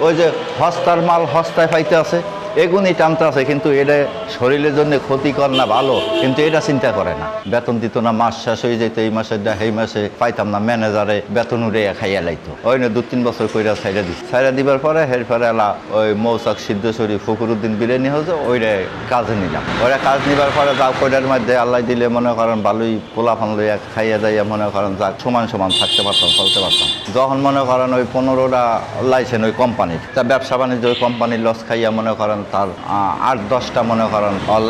ওই যে হস্তার মাল হস্তায় পাইতে আছে এগুনি টানতে আছে কিন্তু এটা শরীরের জন্য ক্ষতিকর না ভালো, কিন্তু এটা চিন্তা করে না। বেতন দিত না, মাস শেষ হয়ে যেত, এই মাসে এই মাসে পাইতাম না, ম্যানেজারে বেতন উড়ে খাইয়া লাইতো। ওই না দু, তিন বছর কইরা ছাইরা দিচ্ছে ছাইরা দিবার পরে হের পরে এলা ওই মৌসাক সিদ্ধেশ্বরী ফকুরুদ্দিন বিরিয়ানি হচ্ছে ওইটা কাজে নিলাম। ওইটা কাজ নিবার পরে যা কইটার মধ্যে আল্লাহ দিলে মনে করেন ভালোই পোলাফান লইয়া খাইয়া যাইয়া মনে করেন যা সমান সমান থাকতে পারতাম, চলতে পারতাম। যখন মনে করেন ওই পনেরোটা লাইসেন ওই কোম্পানির, তা ব্যবসা বাণিজ্য ওই কোম্পানির লস খাইয়া মনে করেন তার আট, দশটা মনে করেন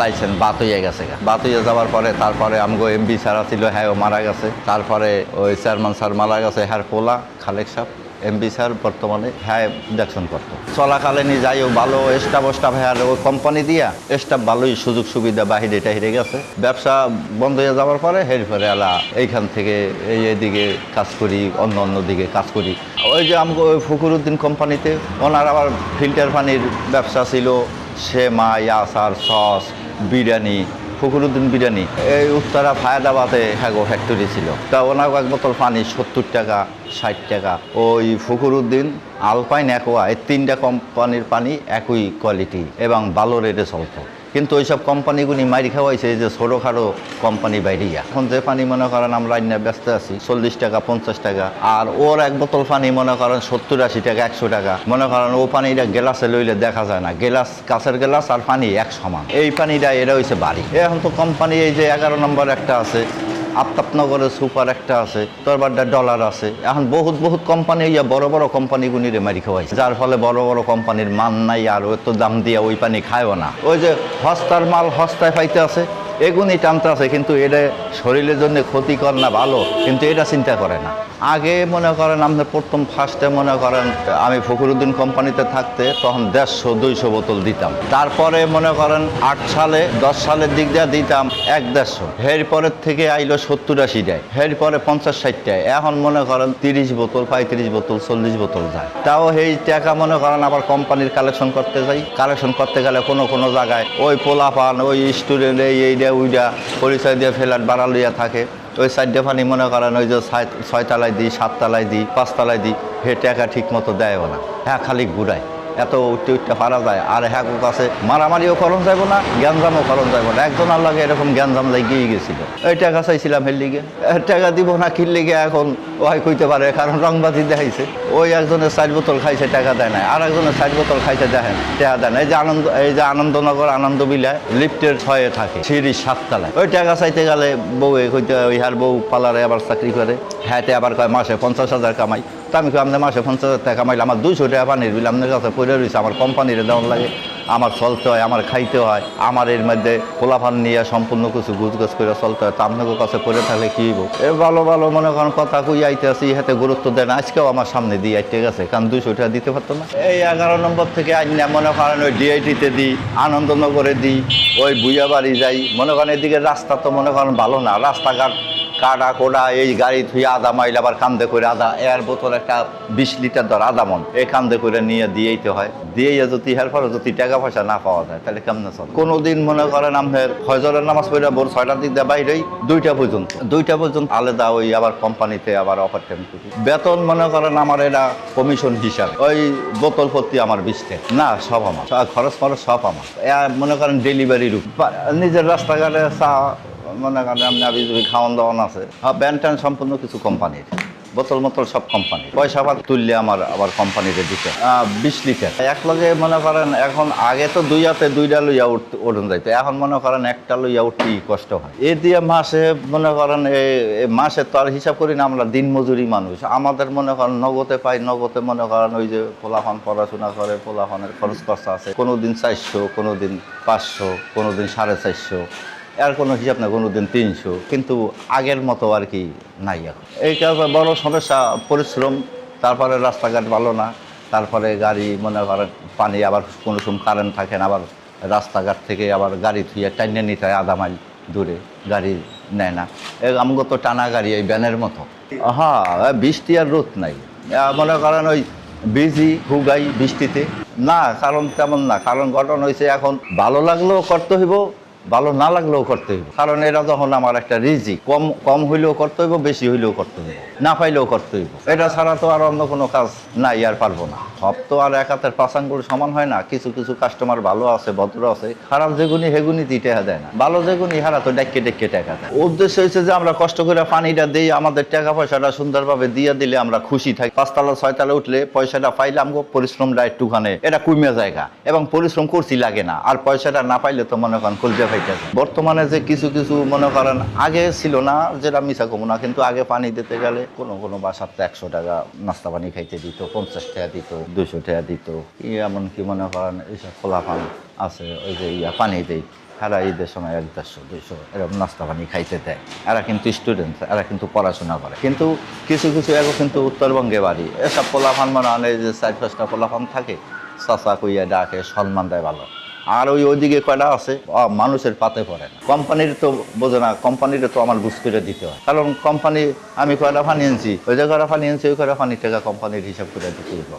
লাইসেন্স বাত হইয়া গেছে। বাত হইয়া যাওয়ার পরে তারপরে আমগো এমবি স্যার ছিল হ্যাঁ ও মারা গেছে। তারপরে ওই চেয়ারম্যান স্যার মারা গেছে হ্যার পোলা, খালেক সাহেব এমবি স্যার বর্তমানে হ্যাঁ দেখশন করতো। চলাকালীনই যাই ও ভালো স্টাফ স্টাফ হ্যাঁ ওই কোম্পানি দিয়া স্টাফ ভালোই সুযোগ সুবিধা বাহিরে টাহিরে গেছে। ব্যবসা বন্ধ হয়ে যাওয়ার পরে হের ফেরে আলা এইখান থেকে এই এদিকে কাজ করি, অন্য অন্য দিকে কাজ করি। ওই যে আমাকে ওই ফকুরুদ্দিন কোম্পানিতে ওনার আবার ফিল্টার পানির ব্যবসা ছিল সেমা আচার সস, বিরিয়ানি, ফখরুদ্দিন বিরিয়ানি, এই উত্তরা ফায়দাবাদে হ্যাগো ফ্যাক্টরি ছিল। তা ওনার এক বোতল পানি সত্তর টাকা, ষাট টাকা। ওই ফখরুদ্দিন আলপাইন অ্যাকোয়া এই তিনটা কোম্পানির পানি একই কোয়ালিটি এবং ভালো রেটে চলতো। কিন্তু ওই সব কোম্পানিগুলি মারি খাওয়াইছে যে ছোটোখাটো কোম্পানি বাইরিয়া এখন যে পানি মনে করেন আমরা আইনা ব্যস্ত আছি, চল্লিশ টাকা, পঞ্চাশ টাকা, আর ওর এক বোতল পানি মনে করেন সত্তর আশি টাকা, একশো টাকা। মনে করেন ও পানিটা গেলাসে লইলে দেখা যায় না, গেলাস কাছের গেলাস আর পানি এক সমান। এই পানিটা এটা হয়েছে বাড়ি। এখন তো কোম্পানি এই যে এগারো নম্বর একটা আছে আফতাবনগরের সুপার একটা আছে, তোরবারটা ডলার আছে। এখন বহুত বহুত কোম্পানি ইয়া বড় বড় কোম্পানিগুলিরে মারি খাওয়াইছে। যার ফলে বড় বড় কোম্পানির মান নাই আর এত দাম দিয়ে ওই পানি খায়ও না। ওই যে হস্তার মাল হস্তায় পাইতে আছে এগুনি টানতে আছে, কিন্তু এটা শরীরের জন্য ক্ষতিকর না ভালো, কিন্তু এটা চিন্তা করে না। আগে মনে করেন আপনার প্রথম ফার্স্টে মনে করেন আমি ফখরুদ্দিন কোম্পানিতে থাকতে তখন দেড়শো, দুইশো বোতল দিতাম। তারপরে মনে করেন আট সালে, দশ সালের দিক দিয়ে দিতাম এক দেড়শো। এর পরের থেকে আইলো সত্তর আশি দেয় এর পরে পঞ্চাশ ষাটটায় এখন মনে করেন তিরিশ বোতল, পঁয়ত্রিশ বোতল, চল্লিশ বোতল যায়। তাও সেই টাকা মনে করেন আবার কোম্পানির কালেকশন করতে যাই। কালেকশন করতে গেলে কোনো কোনো জায়গায় ওই পোলা পান ওই স্টুডেন্ট এই এইটা উইডা পরিচয় দিয়ে ফেলার বাড়া লইয়া থাকে। ওই সাইডে পানি মনে করেন ওই যে ছয়- তালায় দিই সাত তালায় দিই পাঁচ তালায় দিই হে টাকা ঠিক মতো দেয়ও না। হ্যাঁ খালি ঘুরায়। এত উঠতে উঠতে পারা যায়। আর হ্যাঁ কাছে মারামারিও করণ যাইব না জ্ঞানজামও করণ যাইব না। একজনের লাগে এরকম জ্ঞানজাম লাগিয়ে গেছিল। এই টাকা চাইছিলাম হের লিগে। টাকা দিব না, কির লিগে এখন ওই কইতে পারে, কারণ রংবাজি দেখাইছে। ওই একজনের চার বোতল খাইছে, টাকা দেয় নাই। আর একজনের চার বোতল খাইছে দেখেন টাকা দেয় না এই যে আনন্দ, এই যে আনন্দনগর আনন্দ বিলায় লিফটের ছয়ে থাকে সিঁড়ি সাততলায়। ওই টাকা চাইতে গেলে বউ কইতে ওই হার বউ পালারে আবার চাকরি করে। হ্যাঁ আবার কয়, মাসে পঞ্চাশ হাজার কামাই। তা আমি কই, আপনার মাসে পঞ্চাশ হাজার টাকা কামাইলে আমার দুইশো টাকা পানির বিল আপনার কাছে পড়ে রয়েছে আমার কোম্পানির দেওয়ার লাগে আমার চলতে হয় আমার খাইতে হয় আমার এর মধ্যে পোলাফান নিয়ে সম্পূর্ণ কিছু গুজগাছ করে চলতে হয়। তা আপনাদের কাছে পড়ে থাকলে কি হইব? এ ভালো ভালো মনে করেন কথা কই আইতে আসি হাতে গুরুত্ব দেয় না। আজকেও আমার সামনে দিয়ে আইতে গেছে কারণ দুইশো টাকা দিতে পারতো না। এই এগারো নম্বর থেকে আইনা মনে করেন ওই ডিআইটিতে দিই আনন্দনগরে দিই ওই বুইয়া বাড়ি যাই। মনে করেন এদিকে রাস্তা তো মনে করেন ভালো না রাস্তাঘাট কাটা কোড়া এই গাড়ি ধুয়ে আদা মাইল আবার কান্দে করে আদা এয়ার বোতল একটা বিশ লিটার ধর আদা মন। এই কান্দে করে নিয়ে দিয়েইতে হয়। দিয়ে যদি হের পরে যদি টাকা পয়সা না পাওয়া যায়, তাহলে কেমনে চল? কোনোদিন মনে করেন আপনার ফজরের নামাজ পড়ে ভোর ছয়টার দিক দিয়ে বাইরেই দুইটা পর্যন্ত। দুইটা পর্যন্ত আলাদা ওই আবার কোম্পানিতে আবার অফার টাইম করি। বেতন মনে করেন আমার এটা কমিশন হিসাবে। ওই বোতল প্রতি আমার বিশ টাকা। না, সব আমার। খরচ খরচ সব আমার। মনে করেন ডেলিভারি রূপ নিজের রাস্তাঘাটে চা মনে করেন আপনি আবি জবি খাওয়ান দাওয়ান আছে। হ্যাঁ ব্যান ট্যান সম্পূর্ণ কিছু কোম্পানির। বোতল মোতল সব কোম্পানি পয়সা আবার তুললে আমার, আবার কোম্পানিতে দিতে বিশ লিটার। এক লগে মনে করেন এখন আগে তো দুই হাতে দুইটা লইয়া উঠতে ওঠন যাইতো। এখন মনে করেন একটা লইয়া উঠতেই কষ্ট হয়। এ দিয়ে মাসে মনে করেন মাসে তো আর হিসাব করি না, আমরা দিন মজুরি মানুষ। আমাদের মনে করেন নগদে পাই, নগদে মনে করেন ওই যে পোলাফান পড়াশোনা করে পোলাফানের খরচ খরচা আছে। কোনো দিন চারশো কোনো দিন পাঁচশো কোনো দিন সাড়ে চারশো। এর কোনো হিসাব না, কোনো দিন তিনশো, কিন্তু আগের মতো আর কি নাই এখন। এই বড় সমস্যা, পরিশ্রম, তারপরে রাস্তাঘাট ভালো না, তারপরে গাড়ি, মনে করেন, পানি আবার কোনো সময় কারেন্ট থাকে না, আবার রাস্তাঘাট থেকে আবার গাড়ি থুয়ে টাইনে নিতে হয় আধা মাইল দূরে, গাড়ি নেয় না। আমগো তো টানা গাড়ি এই ব্যানের মতো। হ্যাঁ বৃষ্টি আর রোদ নাই। মনে করেন ওই বিজি, হুগাই বৃষ্টিতে। না, কারণ তেমন না, কারণ ঘটনা হয়েছে এখন ভালো লাগলেও করতে হইব ভালো না লাগলেও করতে হইব। কারণ এটা যখন আমার একটা রিজি কম কম হইলেও করতে হইব, বেশি হইলেও করতে হইব। না পাইলেও করতে হইব। এটা ছাড়া তো আর অন্য কোনো কাজ নাই, আর পারব না। সব তো আর এক হাতের পাঁচ আঙ্গুল সমান হয় না। কিছু কিছু কাস্টমার ভালো আছে, ভদ্র আছে। খারাপ যেগুনি হেগুনি টেকা দেয় না। ভালো যেগুনি, হারা তো ডেকে ডেকে টাকা দেয়। উদ্দেশ্য হচ্ছে যে আমরা কষ্ট করে পানিটা দিই, আমাদের টাকা পয়সাটা সুন্দরভাবে দিয়ে দিলে আমরা খুশি থাকি। পাঁচতলা, ছয়তলা উঠলে পয়সাটা পাইলাম গো, পরিশ্রমটা একটুখানে, এটা কমে জায়গা এবং পরিশ্রম করছি লাগে না। আর পয়সাটা না পাইলে তো মনে করেন কলজা ফাইটা বর্তমানে যে কিছু কিছু মনে করেন, আগে ছিল না যেটা মিশা কমু না, কিন্তু আগে পানি দিতে গেলে কোনো কোনো বাসাতে একশো টাকা নাস্তা পানি খাইতে দিত, পঞ্চাশ টাকা দিত দুশো টাকা দিত। এমনকি মনে করেন, এইসব খোলা পান আছে, ওই যে ইয়া পানি দেই। সারা ঈদের সময় এক দেড়শো, দুইশো এরকম নাস্তা পানি খাইতে দেয়। এরা কিন্তু স্টুডেন্ট এরা কিন্তু পড়াশোনা করে। কিন্তু কিছু কিছু এগো কিন্তু উত্তরবঙ্গে বাড়ি। এসব পোলাফান মানে যে চার পাঁচটা পোলাফান থাকে, চাচা কইয়া ডাকে, সম্মান দেয় ভালো। আর ওই ওইদিকে কয়টা আছে? মানুষের পাতে পড়ে না। কোম্পানির তো বোঝে না, কোম্পানির তো আমার বুঝ করে দিতে হয়। কারণ কোম্পানি, আমি কয়টা ফানিয়েছি ওই যে কয়টা ফানিয়েছি ওই কয়টা ফানি টাকা কোম্পানির হিসাব করে দিতে হবে